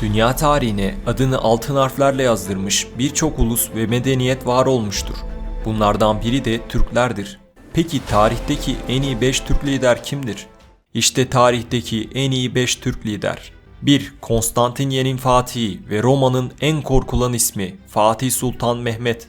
Dünya tarihine adını altın harflerle yazdırmış birçok ulus ve medeniyet var olmuştur. Bunlardan biri de Türklerdir. Peki tarihteki en iyi 5 Türk lider kimdir? İşte tarihteki en iyi 5 Türk lider. 1. Konstantinye'nin Fatihi ve Roma'nın en korkulan ismi Fatih Sultan Mehmet.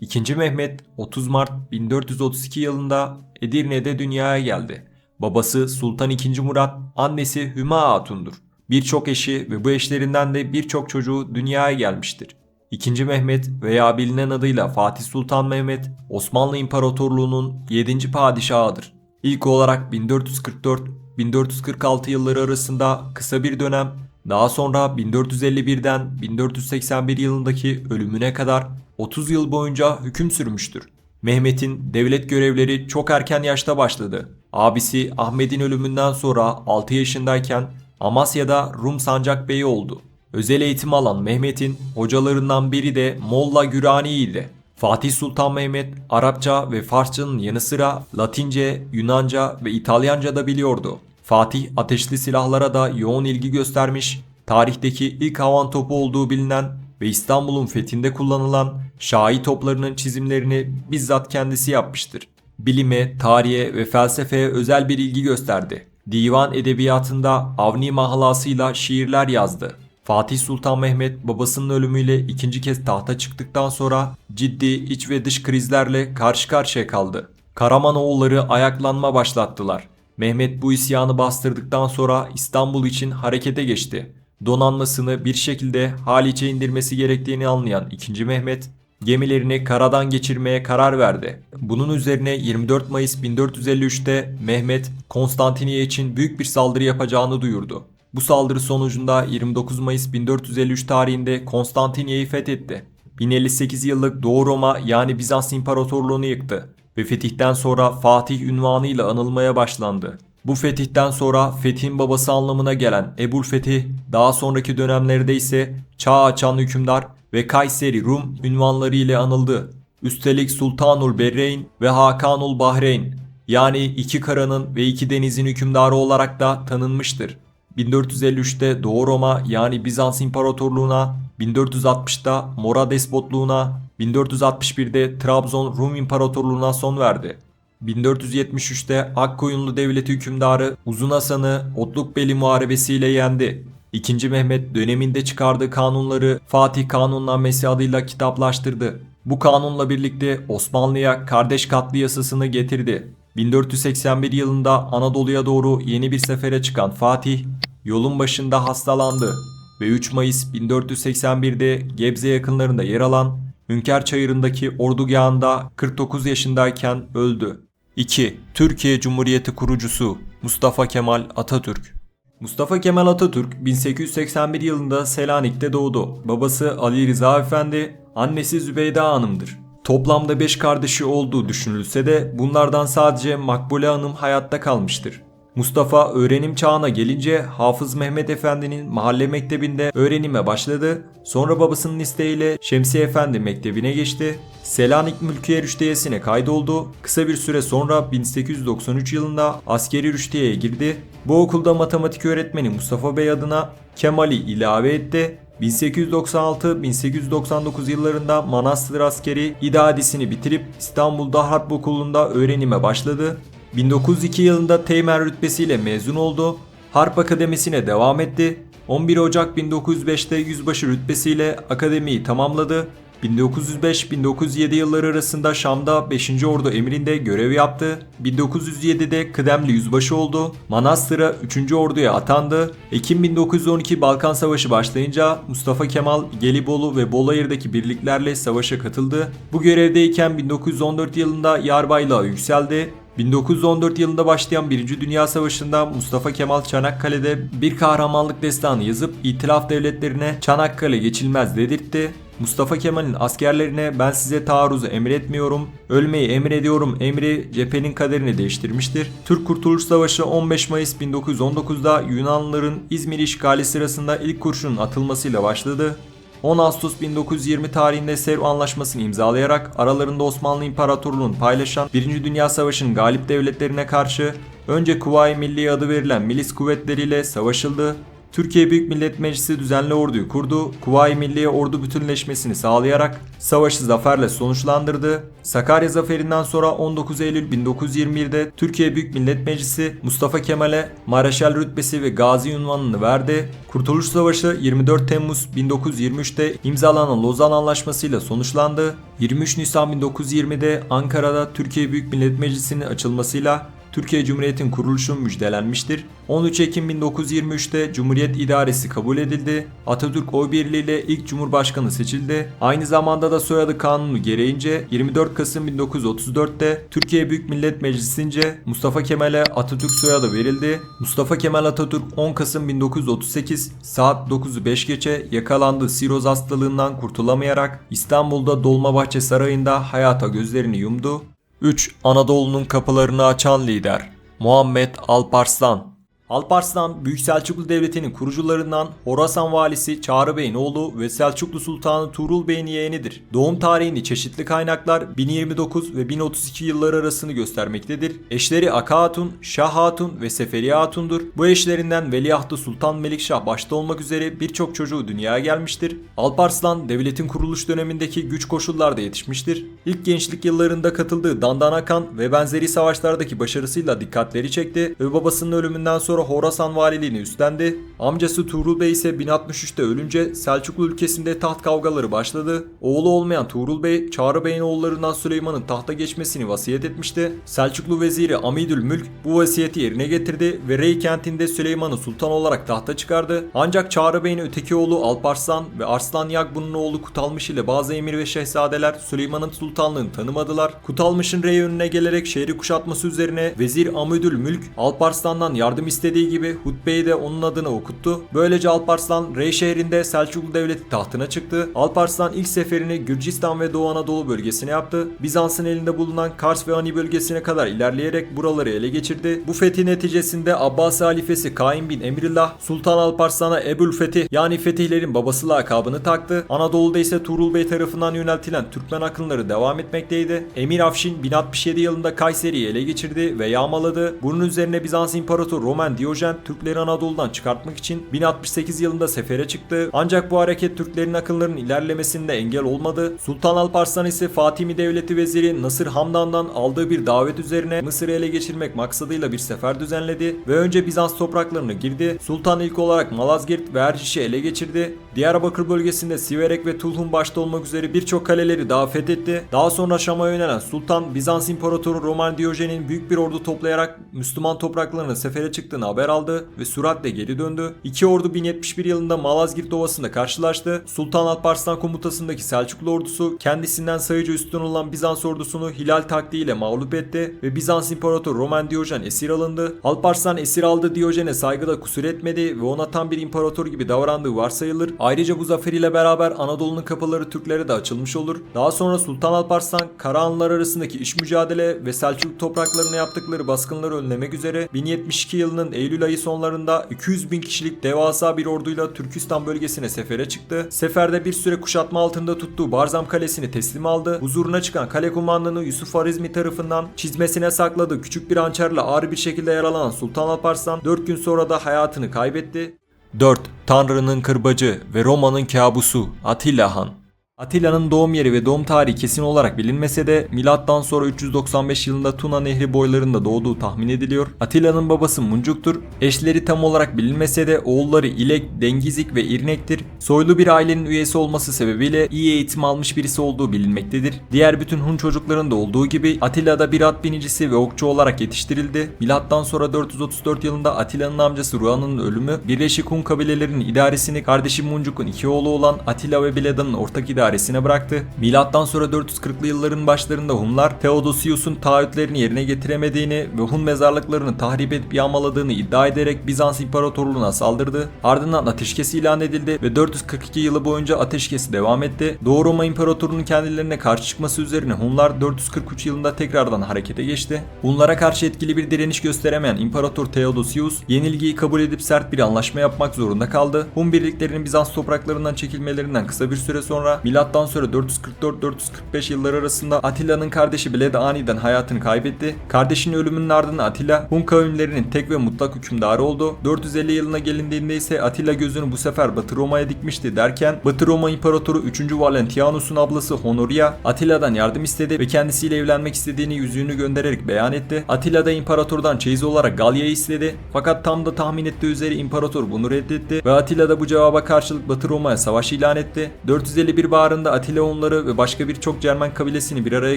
2. Mehmet 30 Mart 1432 yılında Edirne'de dünyaya geldi. Babası Sultan II. Murat, annesi Hüma Hatun'dur. Birçok eşi ve bu eşlerinden de birçok çocuğu dünyaya gelmiştir. İkinci Mehmet veya bilinen adıyla Fatih Sultan Mehmet, Osmanlı İmparatorluğu'nun 7. padişahıdır. İlk olarak 1444-1446 yılları arasında kısa bir dönem, daha sonra 1451'den 1481 yılındaki ölümüne kadar 30 yıl boyunca hüküm sürmüştür. Mehmet'in devlet görevleri çok erken yaşta başladı. Abisi Ahmet'in ölümünden sonra 6 yaşındayken Amasya'da Rum sancak beyi oldu. Özel eğitim alan Mehmet'in hocalarından biri de Molla Gürani idi. Fatih Sultan Mehmet Arapça ve Farsçanın yanı sıra Latince, Yunanca ve İtalyanca da biliyordu. Fatih ateşli silahlara da yoğun ilgi göstermiş, tarihteki ilk havan topu olduğu bilinen ve İstanbul'un fethinde kullanılan şahi toplarının çizimlerini bizzat kendisi yapmıştır. Bilime, tarihe ve felsefeye özel bir ilgi gösterdi. Divan edebiyatında Avni mahalasıyla şiirler yazdı. Fatih Sultan Mehmet babasının ölümüyle ikinci kez tahta çıktıktan sonra ciddi iç ve dış krizlerle karşı karşıya kaldı. Karamanoğulları ayaklanma başlattılar. Mehmet bu isyanı bastırdıktan sonra İstanbul için harekete geçti. Donanmasını bir şekilde Haliç'e indirmesi gerektiğini anlayan 2. Mehmet gemilerini karadan geçirmeye karar verdi. Bunun üzerine 24 Mayıs 1453'te Mehmet Konstantiniye için büyük bir saldırı yapacağını duyurdu. Bu saldırı sonucunda 29 Mayıs 1453 tarihinde Konstantiniye'yi fethetti. 1058 yıllık Doğu Roma yani Bizans İmparatorluğunu yıktı ve fetihten sonra Fatih ünvanıyla anılmaya başlandı. Bu fetihten sonra fethin babası anlamına gelen Ebul Fetih, daha sonraki dönemlerde ise çağ açan hükümdar ve Kayseri Rum ünvanları ile anıldı. Üstelik Sultanul Berreyn ve Hakanul Bahreyn yani iki karanın ve iki denizin hükümdarı olarak da tanınmıştır. 1453'te Doğu Roma yani Bizans İmparatorluğuna, 1460'da Mora Despotluğuna, 1461'de Trabzon Rum İmparatorluğuna son verdi. 1473'te Akkoyunlu Devleti hükümdarı Uzun Hasan'ı Otlukbeli Muharebesiyle yendi. İkinci Mehmet döneminde çıkardığı kanunları Fatih Kanunnamesi adıyla kitaplaştırdı. Bu kanunla birlikte Osmanlı'ya kardeş katlı yasasını getirdi. 1481 yılında Anadolu'ya doğru yeni bir sefere çıkan Fatih yolun başında hastalandı ve 3 Mayıs 1481'de Gebze yakınlarında yer alan Hünkar Çayırı'ndaki ordugahında 49 yaşındayken öldü. 2. Türkiye Cumhuriyeti kurucusu Mustafa Kemal Atatürk Mustafa Kemal Atatürk 1881 yılında Selanik'te doğdu. Babası Ali Rıza Efendi, annesi Zübeyde Hanım'dır. Toplamda 5 kardeşi olduğu düşünülse de bunlardan sadece Makbule Hanım hayatta kalmıştır. Mustafa öğrenim çağına gelince Hafız Mehmet Efendi'nin mahalle mektebinde öğrenime başladı. Sonra babasının isteğiyle Şemsiye Efendi mektebine geçti. Selanik Mülkiye Rüştiyesi'ne kaydoldu. Kısa bir süre sonra 1893 yılında askeri rüştiyeye girdi. Bu okulda matematik öğretmeni Mustafa Bey adına Kemal'i ilave etti. 1896-1899 yıllarında Manastır Askeri İdadisini bitirip İstanbul'da Harp Okulu'nda öğrenime başladı. 1902 yılında Teğmen rütbesiyle mezun oldu. Harp Akademisi'ne devam etti. 11 Ocak 1905'te yüzbaşı rütbesiyle akademiyi tamamladı. 1905-1907 yılları arasında Şam'da 5. Ordu emrinde görev yaptı. 1907'de kıdemli yüzbaşı oldu. Manastır'a 3. Ordu'ya atandı. Ekim 1912 Balkan Savaşı başlayınca Mustafa Kemal Gelibolu ve Bolayır'daki birliklerle savaşa katıldı. Bu görevdeyken 1914 yılında yarbaylığa yükseldi. 1914 yılında başlayan 1. Dünya Savaşı'nda Mustafa Kemal Çanakkale'de bir kahramanlık destanı yazıp İtilaf devletlerine Çanakkale geçilmez dedirtti. Mustafa Kemal'in askerlerine ben size taarruzu emretmiyorum, ölmeyi emrediyorum emri cephenin kaderini değiştirmiştir. Türk Kurtuluş Savaşı 15 Mayıs 1919'da Yunanlıların İzmir işgali sırasında ilk kurşunun atılmasıyla başladı. 10 Ağustos 1920 tarihinde Sevr Anlaşması'nı imzalayarak aralarında Osmanlı İmparatorluğu'nu paylaşan 1. Dünya Savaşı'nın galip devletlerine karşı önce Kuvayi Milliye adı verilen milis kuvvetleriyle savaşıldı. Türkiye Büyük Millet Meclisi düzenli orduyu kurdu. Kuvayi Milliye ordu bütünleşmesini sağlayarak savaşı zaferle sonuçlandırdı. Sakarya zaferinden sonra 19 Eylül 1921'de Türkiye Büyük Millet Meclisi Mustafa Kemal'e Mareşal rütbesi ve gazi unvanını verdi. Kurtuluş Savaşı 24 Temmuz 1923'te imzalanan Lozan Anlaşması'yla sonuçlandı. 23 Nisan 1920'de Ankara'da Türkiye Büyük Millet Meclisi'nin açılmasıyla Türkiye Cumhuriyeti'nin kuruluşu müjdelenmiştir. 13 Ekim 1923'te Cumhuriyet İdaresi kabul edildi. Atatürk oy birliğiyle ilk Cumhurbaşkanı seçildi. Aynı zamanda da soyadı kanunu gereğince 24 Kasım 1934'te Türkiye Büyük Millet Meclisi'nce Mustafa Kemal'e Atatürk soyadı verildi. Mustafa Kemal Atatürk 10 Kasım 1938 saat 9'u 5 geçe yakalandığı siroz hastalığından kurtulamayarak İstanbul'da Dolmabahçe Sarayı'nda hayata gözlerini yumdu. 3. Anadolu'nun kapılarını açan lider Muhammed Alparslan Alparslan, Büyük Selçuklu Devleti'nin kurucularından Horasan valisi Çağrı Bey'in oğlu ve Selçuklu Sultanı Tuğrul Bey'in yeğenidir. Doğum tarihini çeşitli kaynaklar 1029 ve 1032 yılları arasını göstermektedir. Eşleri Aka Hatun, Şah Hatun ve Seferiye Hatun'dur. Bu eşlerinden Veliahtı Sultan Melikşah başta olmak üzere birçok çocuğu dünyaya gelmiştir. Alparslan, devletin kuruluş dönemindeki güç koşullarda yetişmiştir. İlk gençlik yıllarında katıldığı Dandanakan ve benzeri savaşlardaki başarısıyla dikkatleri çekti ve babasının ölümünden sonra Horasan valiliğini üstlendi. Amcası Tuğrul Bey ise 1063'te ölünce Selçuklu ülkesinde taht kavgaları başladı. Oğlu olmayan Tuğrul Bey, Çağrı Bey'in oğullarından Süleyman'ın tahta geçmesini vasiyet etmişti. Selçuklu veziri Amidül Mülk bu vasiyeti yerine getirdi ve Rey kentinde Süleyman'ı sultan olarak tahta çıkardı. Ancak Çağrı Bey'in öteki oğlu Alparslan ve Arslan Yagbun'un oğlu Kutalmış ile bazı emir ve şehzadeler Süleyman'ın sultanlığını tanımadılar. Kutalmış'ın Rey önüne gelerek şehri kuşatması üzerine vezir Amidül Mülk Alparslan'dan yardım istedi istediği gibi hutbeyi de onun adına okuttu. Böylece Alparslan Rey şehrinde Selçuklu Devleti tahtına çıktı. Alparslan ilk seferini Gürcistan ve Doğu Anadolu bölgesine yaptı. Bizans'ın elinde bulunan Kars ve Ani bölgesine kadar ilerleyerek buraları ele geçirdi. Bu fethi neticesinde Abbasi halifesi Kaim bin Emrillah Sultan Alparslan'a Ebul Fetih yani fetihlerin babası lakabını taktı. Anadolu'da ise Tuğrul Bey tarafından yöneltilen Türkmen akınları devam etmekteydi. Emir Afşin 1067 yılında Kayseri'yi ele geçirdi ve yağmaladı. Bunun üzerine Bizans İmparatoru Roman Diyojen Türkleri Anadolu'dan çıkartmak için 1068 yılında sefere çıktı. Ancak bu hareket Türklerin akınlarının ilerlemesinde engel olmadı. Sultan Alparslan ise Fatimi Devleti Veziri Nasır Hamdan'dan aldığı bir davet üzerine Mısır'ı ele geçirmek maksadıyla bir sefer düzenledi ve önce Bizans topraklarına girdi. Sultan ilk olarak Malazgirt ve Erciş'i ele geçirdi. Diyarbakır bölgesinde Siverek ve Tulhun başta olmak üzere birçok kaleleri daha fethetti. Daha sonra Şam'a yönelen Sultan Bizans İmparatoru Roman Diyojen'in büyük bir ordu toplayarak Müslüman topraklarına sefere çıktığını haber aldı ve süratle geri döndü. İki ordu 1071 yılında Malazgirt Ovası'nda karşılaştı. Sultan Alparslan komutasındaki Selçuklu ordusu kendisinden sayıca üstün olan Bizans ordusunu Hilal taktiğiyle mağlup etti ve Bizans İmparatoru Roman Diyojen esir alındı. Alparslan esir aldığı Diyojen'e saygıda kusur etmedi ve ona tam bir imparator gibi davrandığı varsayılır. Ayrıca bu zaferiyle beraber Anadolu'nun kapıları Türklere de açılmış olur. Daha sonra Sultan Alparslan Karahanlılar arasındaki iş mücadele ve Selçuk topraklarına yaptıkları baskınları önlemek üzere 1072 yılının Eylül ayı sonlarında 200 bin kişilik devasa bir orduyla Türkistan bölgesine sefere çıktı. Seferde bir süre kuşatma altında tuttuğu Barzam Kalesi'ni teslim aldı. Huzuruna çıkan kale kumandanı Yusuf Arizmi tarafından çizmesine sakladığı küçük bir hançerle ağır bir şekilde yaralanan Sultan Alparslan 4 gün sonra da hayatını kaybetti. 4. Tanrı'nın kırbacı ve Roma'nın kabusu Atilla Han Atilla'nın doğum yeri ve doğum tarihi kesin olarak bilinmese de milattan sonra 395 yılında Tuna Nehri boylarında doğduğu tahmin ediliyor. Atilla'nın babası Muncuk'tur. Eşleri tam olarak bilinmese de oğulları İlek, Dengizik ve İrnek'tir. Soylu bir ailenin üyesi olması sebebiyle iyi eğitim almış birisi olduğu bilinmektedir. Diğer bütün Hun çocuklarında olduğu gibi Atilla da bir at binicisi ve okçu olarak yetiştirildi. Milattan sonra 434 yılında Atilla'nın amcası Ruan'ın ölümü Birleşik Hun kabilelerinin idaresini kardeşi Muncuk'un iki oğlu olan Atilla ve Bileda'nın ortak idaresine bıraktı. Milattan sonra 440'lı yılların başlarında Hunlar Theodosius'un taahhütlerini yerine getiremediğini ve Hun mezarlıklarını tahrip edip yağmaladığını iddia ederek Bizans İmparatorluğu'na saldırdı. Ardından ateşkes ilan edildi ve 442 yılı boyunca ateşkesi devam etti. Doğu Roma İmparatorluğu'nun kendilerine karşı çıkması üzerine Hunlar 443 yılında tekrardan harekete geçti. Hunlara karşı etkili bir direniş gösteremeyen İmparator Theodosius yenilgiyi kabul edip sert bir anlaşma yapmak zorunda kaldı. Hun birliklerinin Bizans topraklarından çekilmelerinden kısa bir süre sonra Milattan sonra 444-445 yılları arasında Atilla'nın kardeşi Bled aniden hayatını kaybetti. Kardeşinin ölümünün ardından Atilla Hun kavimlerinin tek ve mutlak hükümdarı oldu. 450 yılına gelindiğinde ise Atilla gözünü bu sefer Batı Roma'ya dikmişti derken Batı Roma İmparatoru 3. Valentianus'un ablası Honoria Atilla'dan yardım istedi ve kendisiyle evlenmek istediğini yüzüğünü göndererek beyan etti. Atilla da imparatordan çeyiz olarak Galya'yı istedi. Fakat tam da tahmin ettiği üzere imparator bunu reddetti ve Atilla da bu cevaba karşılık Batı Roma'ya savaş ilan etti. 451 baharında Atilla onları ve başka birçok Cermen kabilesini bir araya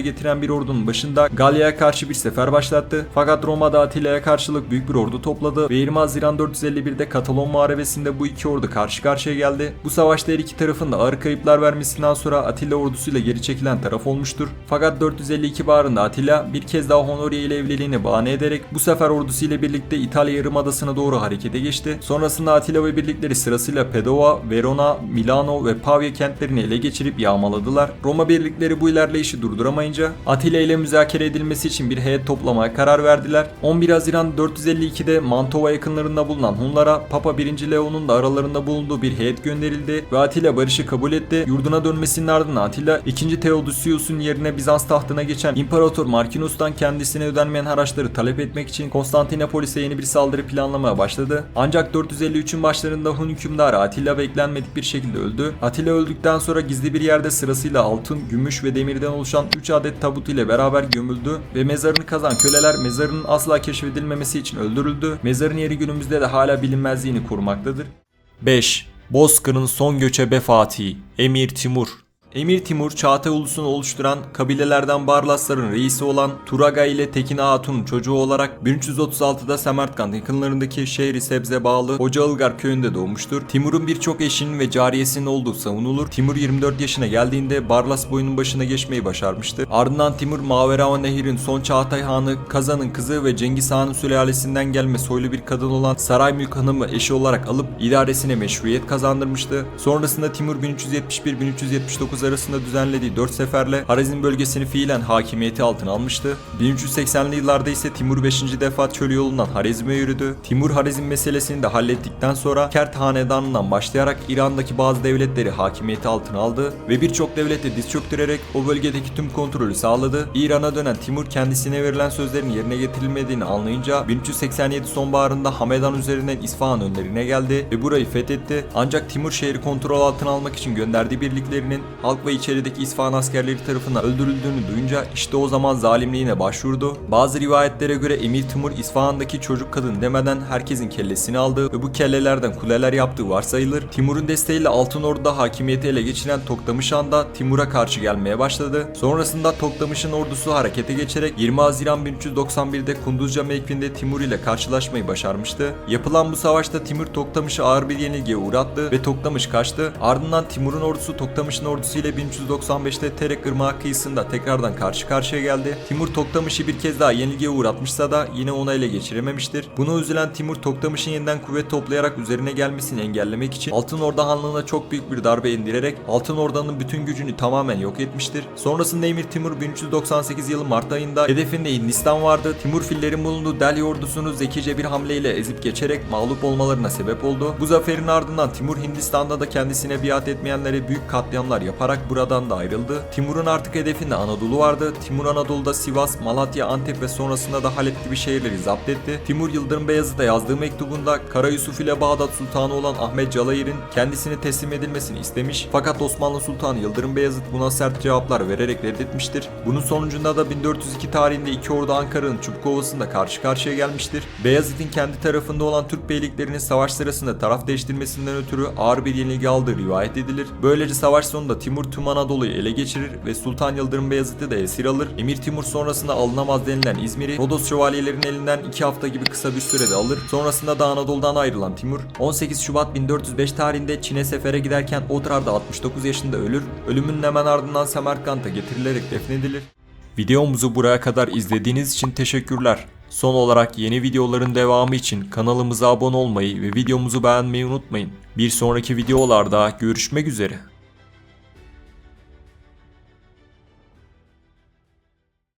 getiren bir ordunun başında Galya'ya karşı bir sefer başlattı. Fakat Roma'da Atilla'ya karşılık büyük bir ordu topladı ve 20 Haziran 451'de Katalon Muharebesi'nde bu iki ordu karşı karşıya geldi. Bu savaşta her iki tarafın da ağır kayıplar vermesinden sonra Atilla ordusuyla geri çekilen taraf olmuştur. Fakat 452 baharında Atilla bir kez daha Honoria ile evliliğini bahane ederek bu sefer ordusuyla birlikte İtalya Yarımadası'na doğru harekete geçti. Sonrasında Atilla ve birlikleri sırasıyla Padova, Verona, Milano ve Pavia kentlerini ele geçirip yağmaladılar. Roma birlikleri bu ilerleyişi durduramayınca Atilla ile müzakere edilmesi için bir heyet toplamaya karar verdiler. 11 Haziran 452'de Mantova yakınlarında bulunan Hunlara Papa 1. Leon'un da aralarında bulunduğu bir heyet gönderildi ve Atilla barışı kabul etti. Yurduna dönmesinin ardından Atilla 2. Theodosius'un yerine Bizans tahtına geçen İmparator Markinus'tan kendisine ödenmeyen haraçları talep etmek için Konstantinopolis'e yeni bir saldırı planlamaya başladı. Ancak 453'ün başlarında Hun hükümdarı Atilla beklenmedik bir şekilde öldü. Atilla öldükten sonra gizli bir yerde sırasıyla altın, gümüş ve demirden oluşan 3 adet tabut ile beraber gömüldü ve mezarını kazan köleler mezarının asla keşfedilmemesi için öldürüldü. Mezarın yeri günümüzde de hala bilinmezliğini korumaktadır. 5. Bozkır'ın son göçebe Fatih Emir Timur Emir Timur, Çağatay ulusunu oluşturan kabilelerden Barlasların reisi olan Turaga ile Tekin Hatun'un çocuğu olarak 1336'da Semerkant yakınlarındaki şehri Sebze bağlı Hoca Ilgar köyünde doğmuştur. Timur'un birçok eşinin ve cariyesinin olduğu savunulur. Timur 24 yaşına geldiğinde Barlas boyunun başına geçmeyi başarmıştı. Ardından Timur Maverava Nehir'in son Çağatay Hanı Kazan'ın kızı ve Cengiz Han'ın sülalesinden gelme soylu bir kadın olan Saray Mülk Hanım'ı eşi olarak alıp idaresine meşruiyet kazandırmıştı. Sonrasında Timur 1371-1379 arasında düzenlediği 4 seferle Harizm bölgesini fiilen hakimiyeti altına almıştı. 1380'li yıllarda ise Timur 5. defa çöl yolundan Harizm'e yürüdü. Timur Harizm meselesini de hallettikten sonra Kert Hanedanı'ndan başlayarak İran'daki bazı devletleri hakimiyeti altına aldı ve birçok devlete diz çöktürerek o bölgedeki tüm kontrolü sağladı. İran'a dönen Timur kendisine verilen sözlerin yerine getirilmediğini anlayınca 1387 sonbaharında Hamedan üzerinden İsfahan önlerine geldi ve burayı fethetti. Ancak Timur şehri kontrol altına almak için gönderdiği birliklerinin halk ve içerideki İsfahan askerleri tarafından öldürüldüğünü duyunca işte o zaman zalimliğine başvurdu. Bazı rivayetlere göre Emir Timur İsfahan'daki çocuk kadın demeden herkesin kellesini aldı ve bu kellelerden kuleler yaptığı varsayılır. Timur'un desteğiyle Altın Ordu'da hakimiyeti ele geçiren Toktamış Han da Timur'a karşı gelmeye başladı. Sonrasında Toktamış'ın ordusu harekete geçerek 20 Haziran 1391'de Kunduzca mevkinde Timur ile karşılaşmayı başarmıştı. Yapılan bu savaşta Timur Toktamış'ı ağır bir yenilgiye uğrattı ve Toktamış kaçtı. Ardından Timur'un ordusu Toktamış'ın ordusu ile 1395'te Terek Irmağı kıyısında tekrardan karşı karşıya geldi. Timur Toktamış'ı bir kez daha yenilgiye uğratmışsa da yine ona ele geçirememiştir. Buna üzülen Timur Toktamış'ın yeniden kuvvet toplayarak üzerine gelmesini engellemek için Altın Orda Hanlığı'na çok büyük bir darbe indirerek Altın Orda'nın bütün gücünü tamamen yok etmiştir. Sonrasında Emir Timur 1398 yılı Mart ayında hedefinde Hindistan vardı. Timur fillerin bulunduğu Delhi ordusunu zekice bir hamleyle ezip geçerek mağlup olmalarına sebep oldu. Bu zaferin ardından Timur Hindistan'da da kendisine biat etmeyenlere büyük katliamlar yaparak buradan da ayrıldı. Timur'un artık hedefinde Anadolu vardı. Timur Anadolu'da Sivas, Malatya, Antep ve sonrasında da Halep gibi şehirleri zapt etti. Timur Yıldırım Beyazıt'a yazdığı mektubunda Kara Yusuf ile Bağdat Sultanı olan Ahmet Calayir'in kendisine teslim edilmesini istemiş. Fakat Osmanlı Sultanı Yıldırım Beyazıt buna sert cevaplar vererek reddetmiştir. Bunun sonucunda da 1402 tarihinde iki ordu Ankara'nın Çubukovası'nda karşı karşıya gelmiştir. Beyazıt'ın kendi tarafında olan Türk beyliklerinin savaş sırasında taraf değiştirmesinden ötürü ağır bir yenilgi aldığı rivayet edilir. Böylece savaş sonunda Timur tüm Anadolu'yu ele geçirir ve Sultan Yıldırım Beyazıt'ı da esir alır. Emir Timur sonrasında alınamaz denilen İzmir'i Rodos şövalyelerinin elinden 2 hafta gibi kısa bir sürede alır. Sonrasında da Anadolu'dan ayrılan Timur 18 Şubat 1405 tarihinde Çin'e sefere giderken Odrar'da 69 yaşında ölür. Ölümünün hemen ardından Semerkant'a getirilerek defnedilir. Videomuzu buraya kadar izlediğiniz için teşekkürler. Son olarak yeni videoların devamı için kanalımıza abone olmayı ve videomuzu beğenmeyi unutmayın. Bir sonraki videolarda görüşmek üzere.